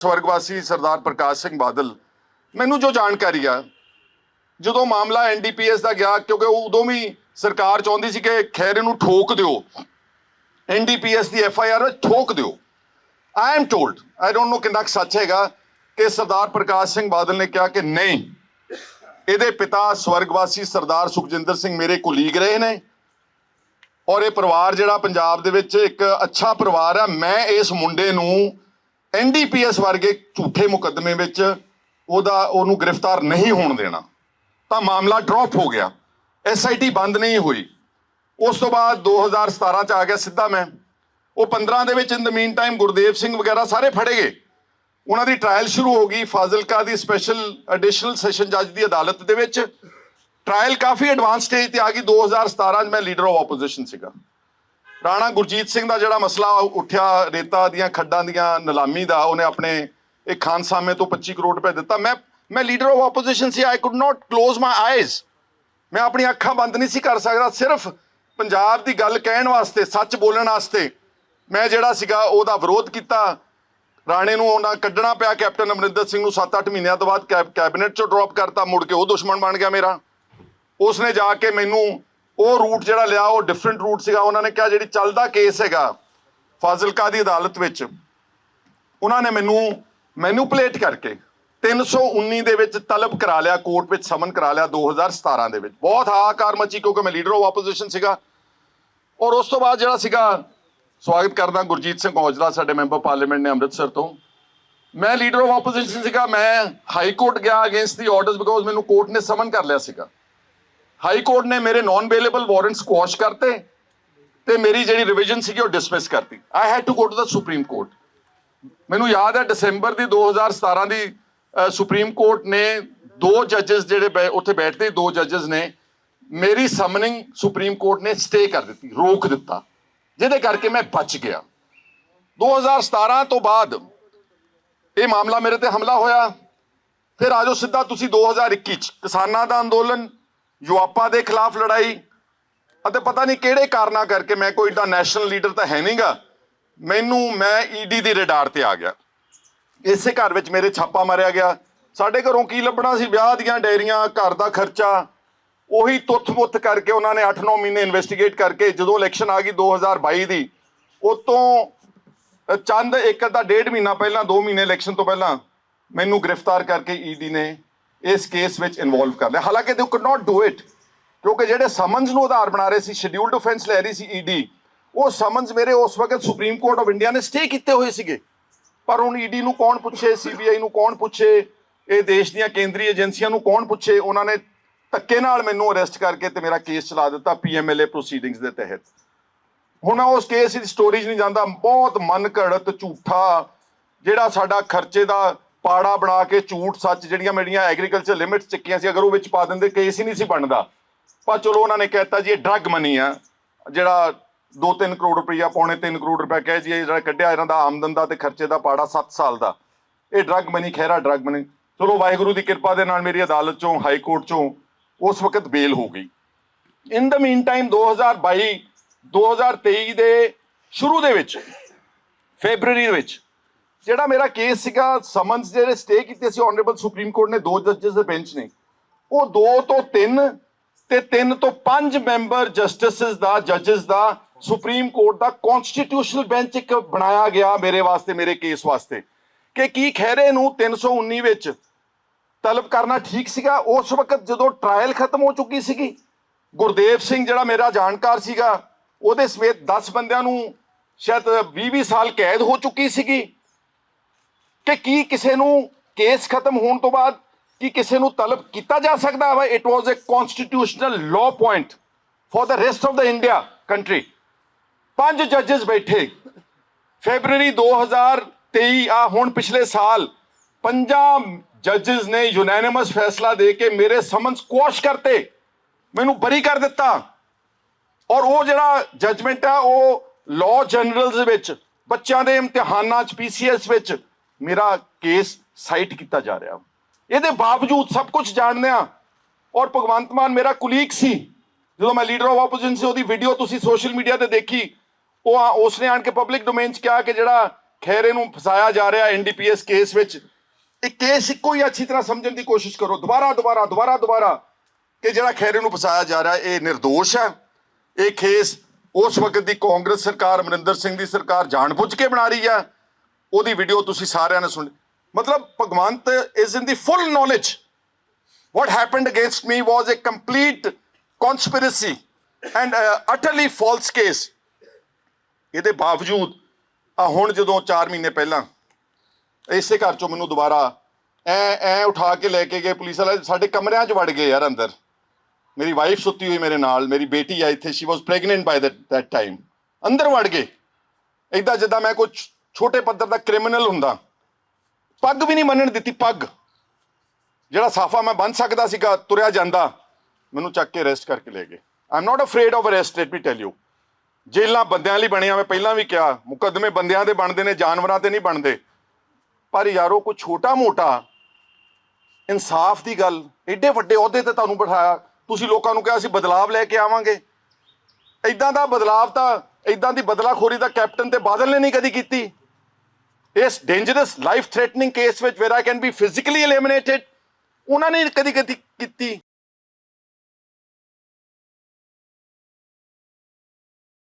ਸਵਰਗਵਾਸੀ ਸਰਦਾਰ ਪ੍ਰਕਾਸ਼ ਸਿੰਘ ਬਾਦਲ, ਮੈਨੂੰ ਜੋ ਜਾਣਕਾਰੀ ਆ, ਜਦੋਂ ਮਾਮਲਾ ਐਨਡੀਪੀਐਸ ਦਾ ਗਿਆ, ਕਿਉਂਕਿ ਉਦੋਂ ਵੀ ਸਰਕਾਰ ਚਾਹੁੰਦੀ ਸੀ ਕਿ ਖੈਰੇ ਨੂੰ ਠੋਕ ਦਿਓ ਐਨਡੀਪੀਐਸ ਦੀ ਐਫਆਈਆਰ ਵਿੱਚ ਠੋਕ ਦਿਓ। I am told I don't know ਕਿੰਨਾ ਕੁ ਸੱਚ ਹੈਗਾ, ਕਿ ਸਰਦਾਰ ਪ੍ਰਕਾਸ਼ ਸਿੰਘ ਬਾਦਲ ਨੇ ਕਿਹਾ ਕਿ ਨਹੀਂ, ਇਹਦੇ ਪਿਤਾ ਸਵਰਗਵਾਸੀ ਸਰਦਾਰ ਸੁਖਜਿੰਦਰ ਸਿੰਘ ਮੇਰੇ ਕੁਲੀਗ ਰਹੇ ਨੇ, ਔਰ ਇਹ ਪਰਿਵਾਰ ਜਿਹੜਾ ਪੰਜਾਬ ਦੇ ਵਿੱਚ ਇੱਕ ਅੱਛਾ ਪਰਿਵਾਰ ਆ, ਮੈਂ ਇਸ ਮੁੰਡੇ ਨੂੰ ਐਨਡੀਪੀਐਸ ਵਰਗੇ ਝੂਠੇ ਮੁਕੱਦਮੇ ਵਿੱਚ ਉਹਦਾ ਉਹਨੂੰ ਗ੍ਰਿਫਤਾਰ ਨਹੀਂ ਹੋਣ ਦੇਣਾ। ਤਾਂ ਮਾਮਲਾ ਡ੍ਰੌਪ ਹੋ ਗਿਆ। ਐਸਆਈਟੀ ਬੰਦ ਨਹੀਂ ਹੋਈ। ਉਸ ਤੋਂ ਬਾਅਦ 2017 ਚ ਆ ਗਿਆ ਸਿੱਧਾ ਮੈਂ। ਉਹ 15 ਦੇ ਵਿੱਚ in the meantime Gurdev Singh ਵਗੈਰਾ ਸਾਰੇ ਫੜੇ ਗਏ। ਉਹਨਾਂ ਦੀ ਟ੍ਰਾਇਲ ਸ਼ੁਰੂ ਹੋ ਗਈ ਫਾਜ਼ਿਲਕਾ ਦੀ ਸਪੈਸ਼ਲ ਐਡੀਸ਼ਨਲ ਸੈਸ਼ਨ ਜੱਜ ਦੀ ਅਦਾਲਤ ਦੇ ਵਿੱਚ। ਟ੍ਰਾਇਲ ਕਾਫੀ ਐਡਵਾਂਸ ਸਟੇਜ ਤੇ ਆ ਗਈ। 2017 ਚ ਮੈਂ ਲੀਡਰ ਆਫ ਆਪੋਜੀਸ਼ਨ ਸੀਗਾ। ਰਾਣਾ ਗੁਰਜੀਤ ਸਿੰਘ ਦਾ ਜਿਹੜਾ ਮਸਲਾ ਉੱਠਿਆ, ਰੇਤਾ ਦੀਆਂ ਖੱਡਾਂ ਦੀਆਂ ਨਿਲਾਮੀ ਦਾ, ਉਹਨੇ ਆਪਣੇ ਇਹ ਖਾਨਸਾਮੇ ਤੋਂ 25 ਕਰੋੜ ਰੁਪਏ ਦਿੱਤਾ। ਮੈਂ ਮੈਂ leader of opposition C I could not close my eyes ਮੈਂ ਆਪਣੀ ਅੱਖਾਂ ਬੰਦ ਨਹੀਂ ਸੀ ਕਰ ਸਕਦਾ, ਸਿਰਫ ਪੰਜਾਬ ਦੀ ਗੱਲ ਕਹਿਣ ਵਾਸਤੇ, ਸੱਚ ਬੋਲਣ ਵਾਸਤੇ ਮੈਂ ਜਿਹੜਾ ਸੀਗਾ ਉਹਦਾ ਵਿਰੋਧ ਕੀਤਾ। ਰਾਣੇ ਨੂੰ ਉਹਨਾਂ ਕੱਢਣਾ ਪਿਆ, ਕੈਪਟਨ ਅਮਰਿੰਦਰ ਸਿੰਘ ਨੂੰ 7-8 ਮਹੀਨਿਆਂ ਤੋਂ ਬਾਅਦ ਕੈਬ- ਕੈਬਨਿਟ ਚੋਂ ਡ੍ਰੌਪ ਕਰਤਾ, ਮੁੜ ਕੇ ਉਹ ਦੁਸ਼ਮਣ ਬਣ ਗਿਆ ਮੇਰਾ। ਉਸਨੇ ਜਾ ਕੇ ਮੈਨੂੰ ਉਹ ਰੂਟ ਜਿਹੜਾ ਲਿਆ, ਉਹ ਡਿਫਰੈਂਟ ਰੂਟ ਸੀਗਾ। ਉਹਨਾਂ ਨੇ ਕਿਹਾ ਜਿਹੜੀ ਚੱਲਦਾ ਕੇਸ ਹੈਗਾ, ਫਾਜ਼ਿਲਕਾ ਦੀ ਅਦਾਲਤ ਵਿੱਚ, ਉਹਨਾਂ ਨੇ ਮੈਨੂੰ ਮੈਨੂਪਲੇਟ ਕਰਕੇ 319 ਦੇ ਵਿੱਚ ਤਲਬ ਕਰਾ ਲਿਆ ਕੋਰਟ ਵਿੱਚ ਸਮਨ ਕਰਾ ਲਿਆ 2017 ਦੇ ਵਿੱਚ। ਬਹੁਤ ਹਾਕਾਰ ਮਚੀ ਕਿਉਂਕਿ ਮੈਂ ਲੀਡਰ ਆਫ ਆਪੋਜੀਸ਼ਨ ਸੀਗਾ। ਔਰ ਉਸ ਤੋਂ ਬਾਅਦ ਜਿਹੜਾ ਸੀਗਾ, ਸਵਾਗਤ ਕਰਦਾ ਗੁਰਜੀਤ ਸਿੰਘ ਔਜਲਾ, ਸਾਡੇ ਮੈਂਬਰ ਪਾਰਲੀਮੈਂਟ ਨੇ ਅੰਮ੍ਰਿਤਸਰ ਤੋਂ। ਮੈਂ ਲੀਡਰ ਆਫ ਆਪੋਜੀਸ਼ਨ ਸੀਗਾ, ਮੈਂ ਹਾਈ ਕੋਰਟ ਗਿਆ ਅਗੇਂਸਟ ਦੀ ਆਰਡਰਸ ਬਿਕੋਜ਼ ਮੈਨੂੰ ਕੋਰਟ ਨੇ ਸਮਨ ਕਰ ਲਿਆ ਸੀਗਾ। ਹਾਈ ਕੋਰਟ ਨੇ ਮੇਰੇ ਨਾਨ ਅਵੇਲੇਬਲ ਵਾਰੰਟਸ ਕੁਐਸ਼ ਕਰਤੇ ਤੇ ਮੇਰੀ ਜਿਹੜੀ ਰਿਵੀਜ਼ਨ ਸੀਗੀ ਉਹ ਡਿਸਮਿਸ ਕਰਤੀ। I had to go to the supreme court ਮੈਨੂੰ ਯਾਦ ਹੈ ਦਸੰਬਰ ਦੀ 2017 ਦੀ ਸੁਪਰੀਮ ਕੋਰਟ ਨੇ ਦੋ ਜੱਜਸ ਜਿਹੜੇ ਬੈ- ਉੱਥੇ ਬੈਠਦੇ ਦੋ ਜੱਜਸ ਨੇ, ਮੇਰੀ ਸਮਨਿੰਗ ਸੁਪਰੀਮ ਕੋਰਟ ਨੇ ਸਟੇ ਕਰ ਦਿੱਤੀ, ਰੋਕ ਦਿੱਤਾ। ਜਿਹਦੇ ਕਰਕੇ ਮੈਂ ਬਚ ਗਿਆ। 2017 ਤੋਂ ਬਾਅਦ ਇਹ ਮਾਮਲਾ ਮੇਰੇ ਤੇ ਹਮਲਾ ਹੋਇਆ। ਫਿਰ ਆਜੋ ਸਿੱਧਾ ਤੁਸੀਂ 2021 ਚ ਕਿਸਾਨਾਂ ਦਾ ਅੰਦੋਲਨ ਯੁਆਪਾ ਦੇ ਖਿਲਾਫ ਲੜਾਈ। ਅਤੇ ਪਤਾ ਨਹੀਂ ਕਿਹੜੇ ਕਾਰਨਾਂ ਕਰਕੇ ਮੈਂ ਕੋਈ ਏਡਾ ਨੈਸ਼ਨਲ ਲੀਡਰ ਤਾਂ ਹੈ ਨਹੀਂਗਾ। ਮੈਨੂੰ ਮੈਂ ਈਡੀ ਦੀ ਰਡਾਰ ਤੇ ਆ ਗਿਆ। ਇਸੇ ਘਰ ਵਿੱਚ ਮੇਰੇ ਛਾਪਾ ਮਾਰਿਆ ਗਿਆ। ਸਾਡੇ ਘਰੋਂ ਕੀ ਲੱਭਣਾ ਸੀ? ਵਿਆਹ ਦੀਆਂ ਡੈਰੀਆਂ ਘਰ ਦਾ ਖਰਚਾ। ਉਹੀ ਤੁੱਥ-ਮੁੱਥ ਕਰਕੇ ਉਹਨਾਂ ਨੇ 8-9 ਮਹੀਨੇ ਇਨਵੈਸਟੀਗੇਟ ਕਰਕੇ ਜਦੋਂ ਇਲੈਕਸ਼ਨ ਆ ਗਈ 2022 ਦੀ ਉਤੋਂ ਅ, ਚੰਦ ਇੱਕ ਅੱਧਾ ਡੇਢ ਮਹੀਨਾ ਪਹਿਲਾਂ 2 ਮਹੀਨੇ ਇਲੈਕਸ਼ਨ ਤੋਂ ਪਹਿਲਾਂ ਮੈਨੂੰ ਗ੍ਰਿਫਤਾਰ ਕਰਕੇ ਈਡੀ ਨੇ ਇਸ ਕੇਸ ਵਿੱਚ ਇਨਵੋਲਵ ਕਰ ਲਿਆ। ਹਾਲਾਂਕਿ ਦੇ ਕੁਡ ਨਾਟ ਡੂ ਇਟ ਕਿਉਂਕਿ ਜਿਹੜੇ ਸਮਨਸ ਨੂੰ ਆਧਾਰ ਬਣਾ ਰਹੇ ਸੀ ਸ਼ਡਿਊਲਡ ਆਫੈਂਸ ਲੈ ਰਹੀ ਸੀ ਈਡੀ ਉਹ ਸਮਨਸ ਮੇਰੇ ਉਸ ਵਕਤ ਸੁਪਰੀਮ ਕੋਰਟ ਆਫ ਇੰਡੀਆ ਨੇ ਸਟੇ ਕੀਤੇ ਹੋਏ ਸੀਗੇ। ਪਰ ਹੁਣ ਈਡੀ ਨੂੰ ਕੌਣ ਪੁੱਛੇ ਸੀਬੀਆਈ ਨੂੰ ਕੌਣ ਪੁੱਛੇ, ਇਹ ਦੇਸ਼ ਦੀਆਂ ਕੇਂਦਰੀ ਏਜੰਸੀਆਂ ਨੂੰ ਕੌਣ ਪੁੱਛੇ, ਉਹਨਾਂ ਨੇ ਧੱਕੇ ਨਾਲ ਮੈਨੂੰ ਅਰੈਸਟ ਕਰਕੇ ਤੇ ਮੇਰਾ ਕੇਸ ਚਲਾ ਦਿੱਤਾ ਪੀਐਮਐਲਏ ਪ੍ਰੋਸੀਡਿੰਗਸ ਦੇ ਤਹਿਤ। ਹੁਣ ਉਸ ਕੇਸ ਦੀ ਸਟੋਰੀ ਨਹੀਂ ਜਾਂਦਾ, ਬਹੁਤ ਮਨ ਘੜਤ ਝੂਠਾ, ਜਿਹੜਾ ਸਾਡਾ ਖਰਚੇ ਦਾ ਪਾੜਾ ਬਣਾ ਕੇ ਝੂਠ ਸੱਚ ਜਿਹੜੀਆਂ ਮੇਰੀਆਂ ਐਗਰੀਕਲਚਰ ਲਿਮਿਟਸ ਚੱਕੀਆਂ ਸੀ, ਅਗਰ ਉਹ ਵਿੱਚ ਪਾ ਦਿੰਦੇ, ਕੇਸ ਹੀ ਨਹੀਂ ਸੀ ਬਣਦਾ। ਪਰ ਚਲੋ ਉਹਨਾਂ ਨੇ ਕਹਿਤਾ ਜੀ, ਇਹ ਡਰੱਗ ਮਨੀ ਆ, ਜਿਹੜਾ 2-3 ਕਰੋੜ ਰੁਪਈਆ, ਪੌਣੇ 3 ਕਰੋੜ ਰੁਪਇਆ ਕਹੇ ਜੀ ਇਹ ਜਿਹੜਾ ਕੱਢਿਆ ਇਹਨਾਂ ਦਾ ਆਮਦਨ ਦਾ ਤੇ ਖਰਚੇ ਦਾ ਪਾੜਾ 7 ਸਾਲ ਦਾ। ਇਹ drug money Khaira drug money ਚਲੋ ਵਾਹਿਗੁਰੂ ਦੀ ਕਿਰਪਾ ਦੇ ਨਾਲ ਮੇਰੀ ਅਦਾਲਤ ਚੋਂ, ਹਾਈ ਕੋਰਟ ਚੋਂ ਉਸ ਵਕਤ ਬੇਲ ਹੋ ਗਈ। ਇਨ ਦ ਮੀਨ ਟਾਈਮ 2022 2023 ਦੇ ਸ਼ੁਰੂ ਦੇ ਵਿੱਚ ਫੈਬਰੂਅਰੀ ਦੇ ਵਿੱਚ ਜਿਹੜਾ ਮੇਰਾ ਕੇਸ ਸੀਗਾ ਸਮਨਸ ਜਿਹੜੇ ਸਟੇ ਕੀਤੇ ਸੀ ਆਨਰੇਬਲ ਸੁਪਰੀਮ ਕੋਰਟ ਨੇ, ਦੋ ਜੱਜਸ ਦੇ ਬੈਂਚ ਨੇ। ਉਹ ਦੋ ਤੋਂ ਤਿੰਨ ਤੇ ਤਿੰਨ ਤੋਂ ਪੰਜ ਮੈਂਬਰ ਜਸਟਿਸਸ ਦਾ ਜੱਜਸ ਦਾ, ਸੁਪਰੀਮ ਕੋਰਟ ਦਾ ਕਨਸਟੀਟਿਊਸ਼ਨਲ ਬੈਂਚ ਇੱਕ ਬਣਾਇਆ ਗਿਆ ਮੇਰੇ ਵਾਸਤੇ, ਮੇਰੇ ਕੇਸ ਵਾਸਤੇ। ਕਿ ਕੀ ਖਹਿਰੇ ਨੂੰ 319 ਵਿੱਚ ਤਲਬ ਕਰਨਾ ਠੀਕ ਸੀਗਾ? ਉਸ ਵਕਤ ਜਦੋਂ ਟ੍ਰਾਇਲ ਖਤਮ ਹੋ ਚੁੱਕੀ ਸੀਗੀ, ਗੁਰਦੇਵ ਸਿੰਘ ਜਿਹੜਾ ਮੇਰਾ ਜਾਣਕਾਰ ਸੀਗਾ, ਉਹਦੇ ਸਮੇਤ 10 ਬੰਦਿਆਂ ਨੂੰ ਸ਼ਾਇਦ 20-20 ਸਾਲ ਕੈਦ ਹੋ ਚੁੱਕੀ ਸੀਗੀ। ਕਿ ਕੀ ਕਿਸੇ ਨੂੰ ਕੇਸ ਖਤਮ ਹੋਣ ਤੋਂ ਬਾਅਦ ਕੀ ਕਿਸੇ ਨੂੰ ਤਲਬ ਕੀਤਾ ਜਾ ਸਕਦਾ ਹੈ it was a constitutional law point for the rest of the India country ਪੰਜ ਜੱਜਸ ਬੈਠੇ। ਫੈਬਰੂਅਰੀ 2023 ਆ ਹੁਣ ਪਿਛਲੇ ਸਾਲ ਪੰਜਾਂ ਜੱਜਸ ਨੇ ਯੂਨੈਨਿਮਸ ਫੈਸਲਾ ਦੇ ਕੇ ਮੇਰੇ ਸਮਨਸ ਕੋਸ਼ ਕਰਤੇ। ਮੈਨੂੰ ਬਰੀ ਕਰ ਦਿੱਤਾ। ਔਰ ਉਹ ਜਿਹੜਾ ਜਜਮੈਂਟ ਆ, ਉਹ ਲਾਅ ਜਨਰਲਸ ਵਿੱਚ, ਬੱਚਿਆਂ ਦੇ ਇਮਤਿਹਾਨਾਂ 'ਚ ਪੀਸੀਐਸ ਵਿੱਚ ਮੇਰਾ ਕੇਸ ਸਾਈਟ ਕੀਤਾ ਜਾ ਰਿਹਾ। ਇਹਦੇ ਬਾਵਜੂਦ ਸਭ ਕੁਝ ਜਾਣਦੇ ਆ ਔਰ ਭਗਵੰਤ ਮਾਨ ਮੇਰਾ ਕੁਲੀਗ ਸੀ, ਜਦੋਂ ਮੈਂ ਲੀਡਰ ਆਫ ਆਪੋਜੀਸ਼ਨ ਸੀ, ਉਹਦੀ ਵੀਡੀਓ ਤੁਸੀਂ ਸੋਸ਼ਲ ਮੀਡੀਆ ਤੇ ਦੇਖੀ, ਉਹ ਆ- ਉਸਨੇ ਆਣ ਕੇ ਪਬਲਿਕ ਡੋਮੇਨ 'ਚ ਕਿਹਾ ਕਿ ਜਿਹੜਾ ਖੈਰੇ ਨੂੰ ਫਸਾਇਆ ਜਾ ਰਿਹਾ ਐਨਡੀਪੀਐਸ ਕੇਸ ਵਿੱਚ, ਇਹ ਕੇਸ ਇੱਕੋ ਹੀ ਅੱਛੀ ਤਰ੍ਹਾਂ ਸਮਝਣ ਦੀ ਕੋਸ਼ਿਸ਼ ਕਰੋ। ਦੁਬਾਰਾ ਦੁਬਾਰਾ ਦੁਬਾਰਾ ਦੁਬਾਰਾ ਕਿ ਜਿਹੜਾ ਖੈਰੇ ਨੂੰ ਫਸਾਇਆ ਜਾ ਰਿਹਾ, ਇਹ ਨਿਰਦੋਸ਼ ਹੈ। ਇਹ ਕੇਸ ਉਸ ਵਕਤ ਦੀ ਕਾਂਗਰਸ ਸਰਕਾਰ, ਅਮਰਿੰਦਰ ਸਿੰਘ ਦੀ ਸਰਕਾਰ ਜਾਣਬੁੱਝ ਕੇ ਬਣਾ ਰਹੀ ਹੈ। ਉਹਦੀ ਵੀਡੀਓ ਤੁਸੀਂ ਸਾਰਿਆਂ ਨੇ ਸੁਣੀ ਮਤਲਬ Bhagwant is in the full knowledge what happened against me was a complete conspiracy and uh, utterly false case. ਇਹਦੇ ਬਾਵਜੂਦ ਆ ਹੁਣ ਜਦੋਂ 4 ਮਹੀਨੇ ਪਹਿਲਾਂ ਇਸੇ ਘਰ ਚੋਂ ਮੈਨੂੰ ਦੁਬਾਰਾ ਐ ਐ ਉਠਾ ਕੇ ਲੈ ਕੇ ਗਏ ਪੁਲਿਸ ਵਾਲੇ ਸਾਡੇ ਕਮਰਿਆਂ 'ਚ ਵੜ ਗਏ ਯਾਰ ਅੰਦਰ। ਮੇਰੀ ਵਾਈਫ ਸੁੱਤੀ ਹੋਈ ਮੇਰੇ ਨਾਲ ਮੇਰੀ ਬੇਟੀ ਆ ਇੱਥੇ she was pregnant by that that time ਅੰਦਰ ਵੜ ਗਏ। ਇਦਾਂ ਜਿੱਦਾਂ ਮੈਂ ਕੋਈ ਛੋਟੇ ਪੱਧਰ ਦਾ ਕ੍ਰਿਮੀਨਲ ਹੁੰਦਾ। ਪੱਗ ਵੀ ਨਹੀਂ ਮੰਨਣ ਦਿੱਤੀ, ਪੱਗ। ਜਿਹੜਾ ਸਾਫਾ ਮੈਂ ਬੰਨ ਸਕਦਾ ਸੀਗਾ, ਤੁਰਿਆ ਜਾਂਦਾ, ਮੈਨੂੰ ਚੱਕ ਕੇ ਅਰੈਸਟ ਕਰਕੇ ਲੈ ਗਏ। I am not afraid of arrest let me tell you ਜੇਲਾਂ ਬੰਦਿਆਂ ਲਈ ਬਣੀਆਂ, ਮੈਂ ਪਹਿਲਾਂ ਵੀ ਕਿਹਾ, ਮੁਕੱਦਮੇ ਬੰਦਿਆਂ ਦੇ ਬਣਦੇ ਨੇ, ਜਾਨਵਰਾਂ ਤੇ ਨਹੀਂ ਬਣਦੇ। ਪਰ ਯਾਰੋ, ਕੋਈ ਛੋਟਾ ਮੋਟਾ ਇਨਸਾਫ ਦੀ ਗੱਲ ਐਡੇ ਵੱਡੇ ਅਹੁਦੇ ਤੇ ਤੁਹਾਨੂੰ ਬਿਠਾਇਆ। ਤੁਸੀਂ ਲੋਕਾਂ ਨੂੰ ਕਿਹਾ ਅਸੀਂ ਬਦਲਾਵ ਲੈ ਕੇ ਆਵਾਂਗੇ। ਇਦਾਂ ਦਾ ਬਦਲਾਵ ਤਾਂ ਇਦਾਂ ਦੀ ਬਦਲਾਖੋਰੀ ਤਾਂ ਕੈਪਟਨ ਤੇ ਬਾਦਲ ਨੇ ਨਹੀਂ ਕਦੀ ਕੀਤੀ। ਇਸ ਡੇਂਜਰਸ ਲਾਈਫ ਥ੍ਰੈਟਨਿੰਗ ਕੇਸ ਵਿੱਚ where I can be physically eliminated ਉਹਨਾਂ ਨੇ ਕਦੀ ਕਦੀ ਕੀਤੀ?